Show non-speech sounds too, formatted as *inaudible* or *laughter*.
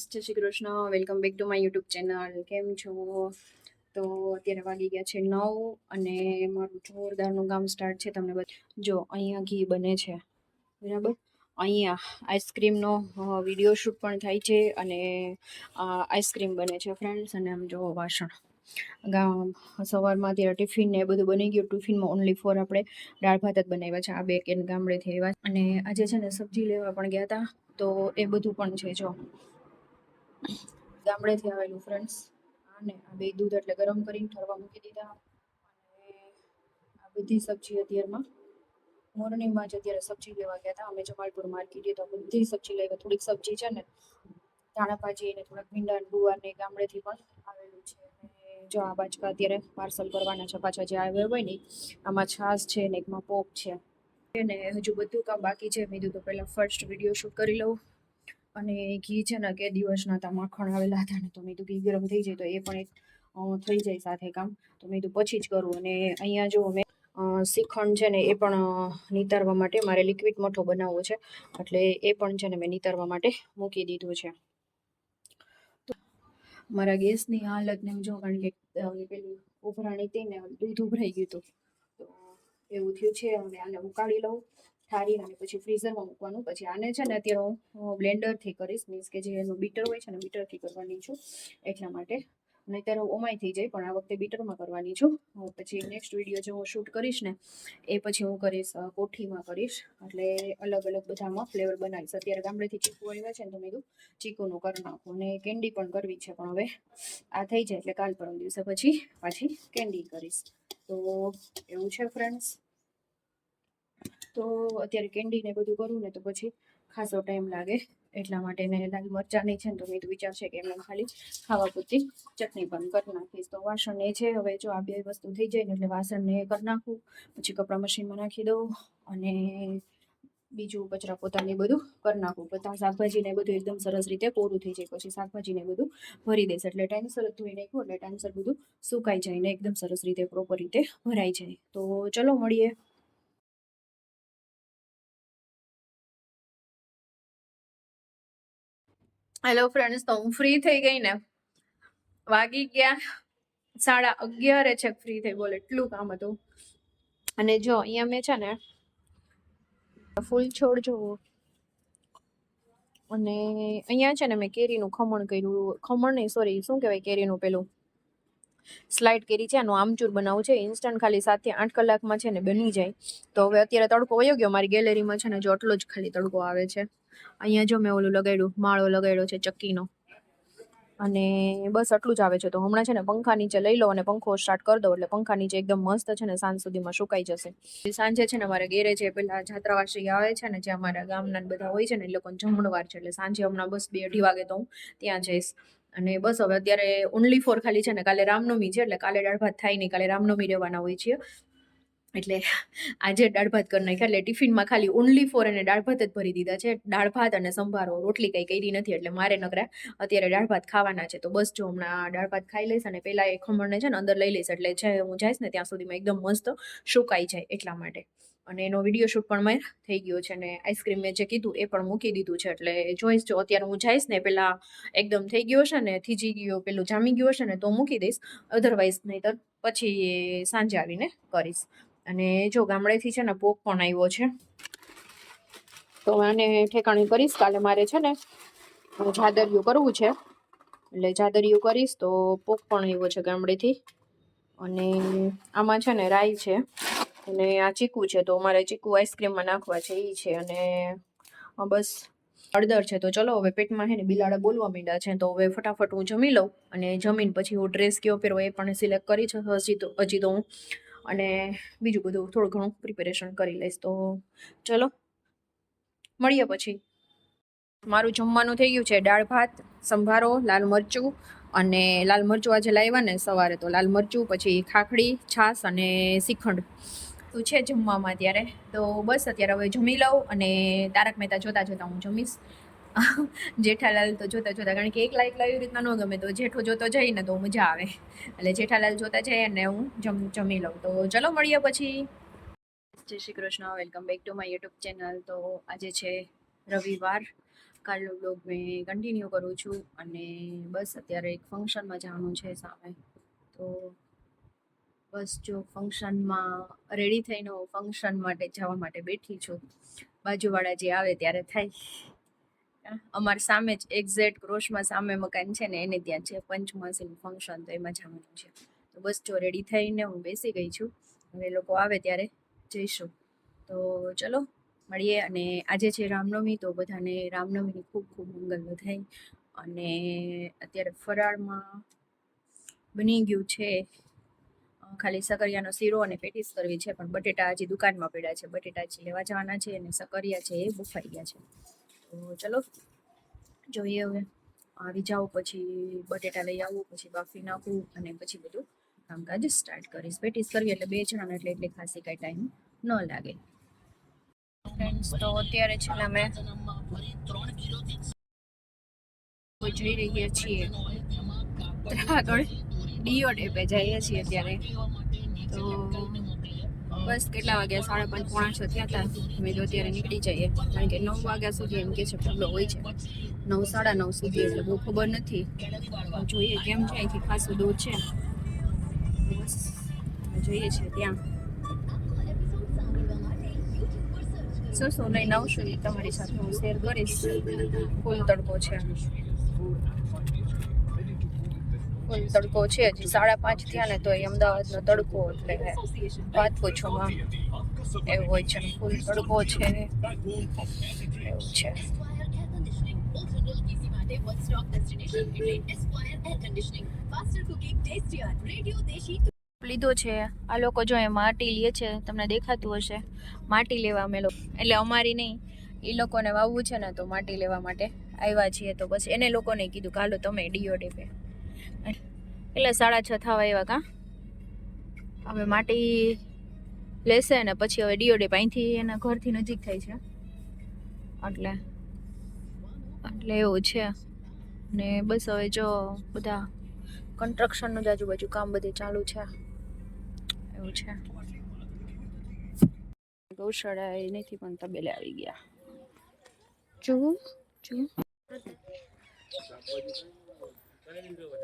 Friends જય Shri Krishna. Welcome back to my YouTube channel કેમ છો? તો અત્યારે વાગી ગયા છે નવ અને મારું જોરદારનું કામ સ્ટાર્ટ છે તમને જો, અહીંયા ઘી બને છે. બરાબર? અહીંયા આઈસ્ક્રીમનો વીડિયો શૂટ પણ થાય છે અને આઈસ્ક્રીમ બને છે ફ્રેન્ડ્સ અને આમ જો વાસણ. ગામ, સવારમાં અત્યારે ટિફિન ને એ બધું બની ગયું. ટિફિનમાં ઓનલી ફોર આપણે દાળ ભાત જ બનાવ્યા છે. આ બે કેન ગામડેથી આવ્યા. અને આજે છે ને સબ્જી લેવા પણ ગયા હતા તો એ બધું પણ છે, જો. ગામડેથી આવેલું ફ્રેન્ડ્સ અને આ બે દૂધ એટલે ગરમ કરીને ઠરવા મૂકી દીધા. અને આ બધી સબ્જી અત્યારમાં મોર્નિંગમાં જ અત્યારે સબ્જી લેવા ગયા હતા. અમે જમાલપુર માર્કેટ તો બધી સબ્જી લઈ થોડીક સબ્જી છે ને ધાણા ભાજી ને થોડાક ભીંડા ગુવાર ને ગામડેથી પણ આવેલું છે. જો આ બાજકા અત્યારે પાર્સલ કરવાના છે, પાછા જે આવ્યા હોય ને, આમાં છાશ છે ને, એકમાં પોપ છે. અને હજુ બધું કામ બાકી છે. મેં તો પહેલાં ફર્સ્ટ વીડિયો શૂટ કરી લઉં. અને ઘી છે ને કે દિવસના હતા માખણ આવેલા હતા ને તો મેં કીધું ઘી ગરમ થઈ જાય તો એ પણ એક થઈ જાય સાથે કામ. તો મેં કીધું પછી જ કરું અને અહીંયા જો મેં શ્રીખંડ છે ને એ પણ નિતારવા માટે મારે લિક્વિડ મઠો બનાવવો છે. એટલે એ પણ છે ને મેં નિતારવા માટે મૂકી દીધું છે. તો મારા ગેસની હાલત ને જો કારણ કે પેલી ઉભરાણી હતી ને દૂધ ઉભરાઈ ગયું હતું. તો એવું થયું છે, હવે આને ઉકાળી લઉં. ઠારી અને પછી ફ્રીઝરમાં મૂકવાનું. પછી આને છે ને અત્યારે હું બ્લેન્ડરથી કરીશ. મીન્સ કે જે એનું બીટર હોય છે ને, બીટરથી કરવાની છું. એટલા માટે. નહીંતર ઓમાઈ થઈ જાય, પણ આ વખતે બીટરમાં કરવાની છું. હું પછી નેક્સ્ટ વીડિયો જે હું શૂટ કરીશ ને, એ પછી હું કરીશ કોઠીમાં કરીશ. એટલે અલગ અલગ બધામાં ફ્લેવર બનાવીશ. અત્યારે ગામડેથી ચીકુ આવ્યા છે ને, તો મેં કીધું, ચીકુનું કરી નાખું અને કેન્ડી પણ કરવી છે, પણ હવે આ થઈ જાય એટલે કાલ પરમ દિવસે પછી પાછી કેન્ડી કરીશ. તો એવું છે ફ્રેન્ડ્સ તો અત્યારે કેન્ડીને બધું કરું ને તો પછી ખાસો ટાઈમ લાગે. એટલા માટે ને લાલ નહીં છે ને તો મેં તો વિચાર છે કે એમને ખાલી ખાવા પૂરતી ચટણી પણ કરી નાખીશ. તો વાસણ એ છે, હવે જો આ બે વસ્તુ થઈ જાય ને એટલે વાસણને કરી નાખું. પછી કપડાં મશીનમાં નાખી દઉં અને બીજું કચરા પોતાને બધું કરી નાખું. બધા શાકભાજી ને બધું એકદમ સરસ રીતે કોરું થઈ જાય. પછી શાકભાજી ને બધું ભરી દેશે એટલે ટાઈમસર ધોઈ નાખ્યું એટલે ટાઈમસર બધું સુકાઈ જાય ને એકદમ સરસ રીતે પ્રોપર રીતે ભરાઈ જાય. તો ચલો મળીએ. હેલો ફ્રેન્ડ્સ તો હું ફ્રી થઈ ગઈ ને. વાગી ગયા. સાડા અગિયારે છે ફ્રી થઈ, બોલે એટલું કામ હતું. અને જો, અહીંયા મેં છે ને ફૂલ છોડ જોવો. અને અહીંયા છે ને મેં કેરીનું ખમણ કર્યું. ખમણ નહીં સોરી શું કહેવાય કેરીનું પેલું? સ્લાઇડ કેરી છે, આનું આમચૂર બનાવવું છે. ઇન્સ્ટન્ટ ખાલી સાતથી આઠ કલાકમાં છે ને બની જાય. તો હવે અત્યારે તડકો વયો ગયો, મારી ગેલેરીમાં છે ને જો આટલો જ ખાલી તડકો આવે છે. અહીંયા જો મેં ઓલું લગાડ્યું, માળો લગાડ્યો છે ચક્કીનો. અને બસ આટલું જ આવે છે. તો હમણાં છે ને પંખા નીચે લઈ લો અને પંખો સ્ટાર્ટ કરી દો. એટલે પંખા નીચે એકદમ મસ્ત છે ને સાંજ સુધીમાં સુકાઈ જશે. સાંજે છે ને અમારે ઘેરે છે પેલા જાત્રાવાસી આવે છે ને, જે અમારા ગામના બધા હોય છે ને, એ લોકોને જમણવાર છે. એટલે સાંજે હમણાં બસ બે અઢી વાગે તો હું ત્યાં જઈશ. અને બસ હવે અત્યારે ઓનલી ફોર ખાલી છે ને, કાલે રામનવમી છે, એટલે કાલે દાળ ભાત થાય નહીં. કાલે રામનવમી રહેવાના હોય છે એટલે આજે દાળ ભાત કરી નાખ્યા એટલે ટિફિનમાં ખાલી ઓનલી ફોર એને દાળ ભાત જ ભરી દીધા છે. દાળ ભાત અને સંભારો, રોટલી કંઈ કરી નથી એટલે મારે નકરા અત્યારે દાળ ભાત ખાવાના છે. તો બસ જો હમણાં દાળ ભાત ખાઈ લઈશ અને પહેલાં એ ખમણને છે ને અંદર લઈ લઈશ એટલે જે હું જઈશ ને ત્યાં સુધીમાં એકદમ મસ્ત સુકાઈ જાય એટલા માટે. અને એનો વીડિયો શૂટ પણ મેં થઈ ગયો છે અને આઈસ્ક્રીમ મેં જે કીધું એ પણ મૂકી દીધું છે. એટલે જોઈશ, જો અત્યારે હું જઈશ ને પહેલાં એકદમ થઈ ગયો છે ને થીજી ગયો, પેલું જામી ગયું હશે ને તો મૂકી દઈશ. અધરવાઇઝ નહીતર પછી સાંજે આવીને કરીશ. અને જો ગામડેથી છે ને પોક પણ આવ્યો છે. તો આને ઠેકાણી કરીશ, કાલે મારે છે ને જાદરિયું કરવું છે. એટલે જાદરિયું કરીશ તો પોક પણ આવ્યો છે ગામડેથી. અને આમાં છે ને રાઈ છે. અને આ ચીકુ છે, તો મારે ચીકુ આઈસ્ક્રીમમાં નાખવા છે એ છે. અને બસ હળદર છે. તો ચલો હવે પેટમાં છે ને બિલાડા બોલવા માંડ્યા છે, તો હવે ફટાફટ હું જમી લઉં. અને જમીન પછી હું ડ્રેસ કયો પહેરવો એ પણ સિલેક્ટ કરી છે હજી તો હજી તો હું. અને બીજું બધું થોડું ઘણું પ્રિપેરેશન કરી લઈશ. તો ચલો, મળીએ પછી. મારું જમવાનું થઈ ગયું છે દાળ ભાત, સંભારો, લાલ મરચું અને લાલ મરચું આજે લાવ્યા ને સવારે. તો લાલ મરચું, પછી ખાખડી, છાશ અને શ્રીખંડ તો છે જમવામાં ત્યારે તો બસ, અત્યારે હવે જમી લઉં અને તારક મહેતા જોતા જોતા હું જમીશ. *laughs* જેઠાલાલ તો જોતા જોતા, કારણ કે એકલા એકલા એવી રીતના ન ગમે તો જેઠો જોતો જઈએ ને તો મજા આવે. એટલે જેઠાલાલ જોતા જઈએ ને હું જમ જમી લઉં. તો ચલો મળીએ પછી. જય Shri Krishna, welcome back to my YouTube channel. તો આજે છે રવિવાર. કાલનો બ્લોગ મેં કન્ટિન્યુ કરું છું અને બસ અત્યારે એક ફંક્શનમાં જવાનું છે સામે. તો બસ જો ફંક્શનમાં રેડી થઈને ફંક્શન માટે જવા માટે બેઠી છું. બાજુવાળા જે આવે ત્યારે થાય. અમારી સામે જ એક્ઝેક્ટ ક્રોશમાં સામે મકાન છે ને એને ત્યાં છે. પંચમાસીનું ફંક્શન તો એમાં જવાનું છે. તો બસ જો રેડી થઈને હું બેસી ગઈ છું. હવે લોકો આવે ત્યારે જઈશું. તો ચલો, મળીએ. અને આજે છે રામનવમી, તો બધાને રામનવમીની ખૂબ ખૂબ મંગલ વધાઈ અને અત્યારે ફરાળમાં બની ગયું છે ખાલી સકરિયાનો શીરો અને પેટીસ કરવી છે, પણ બટેટા હજી દુકાનમાં પડ્યા છે. બટેટા હજી લેવા જવાના છે અને સકરિયા છે એ બફાઈ ગયા છે. તો ચલો, જોઈએ હવે. આવી જાઓ, પછી બટેટા લઈ આવું, પછી બાફી નાખું અને પછી બધું કામકાજ સ્ટાર્ટ કરીશ. પેટીસ કરવી એટલે બે જણાને એટલે એટલે ખાસી કાંઈ ટાઈમ ન લાગે. ફ્રેન્ડ્સ તો અત્યારે છે ને અમે જઈ રહ્યા છીએ. આગળ ડીઓ ડેપે જઈએ છીએ અત્યારે. તો બસ કેટલા વાગ્યા? સાડા પાંચ પોણા છ થયા હતા અમે તો અત્યારે નીકળી જઈએ. કારણ કે નવ વાગ્યા સુધી એમ કે છે ખુલ્લો હોય છે. નવ, સાડા નવ સુધી એટલે બહુ ખબર નથી. જોઈએ કેમ છે, અહીંથી ખાસું દૂર છે. બસ જોઈએ છે ત્યાં. શું શું લઈને આવશું એ તમારી સાથે હું શેર કરીશ. ફૂલ તડકો છે. ફૂલ તડકો છે હજી સાડા પાંચ થયા ને તો અમદાવાદનો તડકો એટલે વાત પૂછોમાં. એવું હોય છે, ફૂલ તડકો છે. એવું છે. લીધો છે. આ લોકો જો એ માટી લે છે, તમને દેખાતું હશે. માટી લેવા અમે લોકો. એટલે અમારી નહીં એ લોકોને વાવવું છે ને તો માટી લેવા માટે આવ્યા છીએ તો બસ એને લોકોને કીધું કાલો તમે ડીઓ ડેપે એટલે સાડા છ થવા એવા કા? હવે માટી લેશે ને પછી હવે ડીઓડે અહીંથી એના ઘરથી નજીક થાય છે. એટલે એટલે એવું છે. ને બસ હવે જો બધા કન્સ્ટ્રક્શનનું જ આજુબાજુ કામ બધે ચાલુ છે. એવું છે. ગૌશાળા એ નથી પણ તબેલે આવી ગયા. જુઓ જુઓ. Kaya hindi ko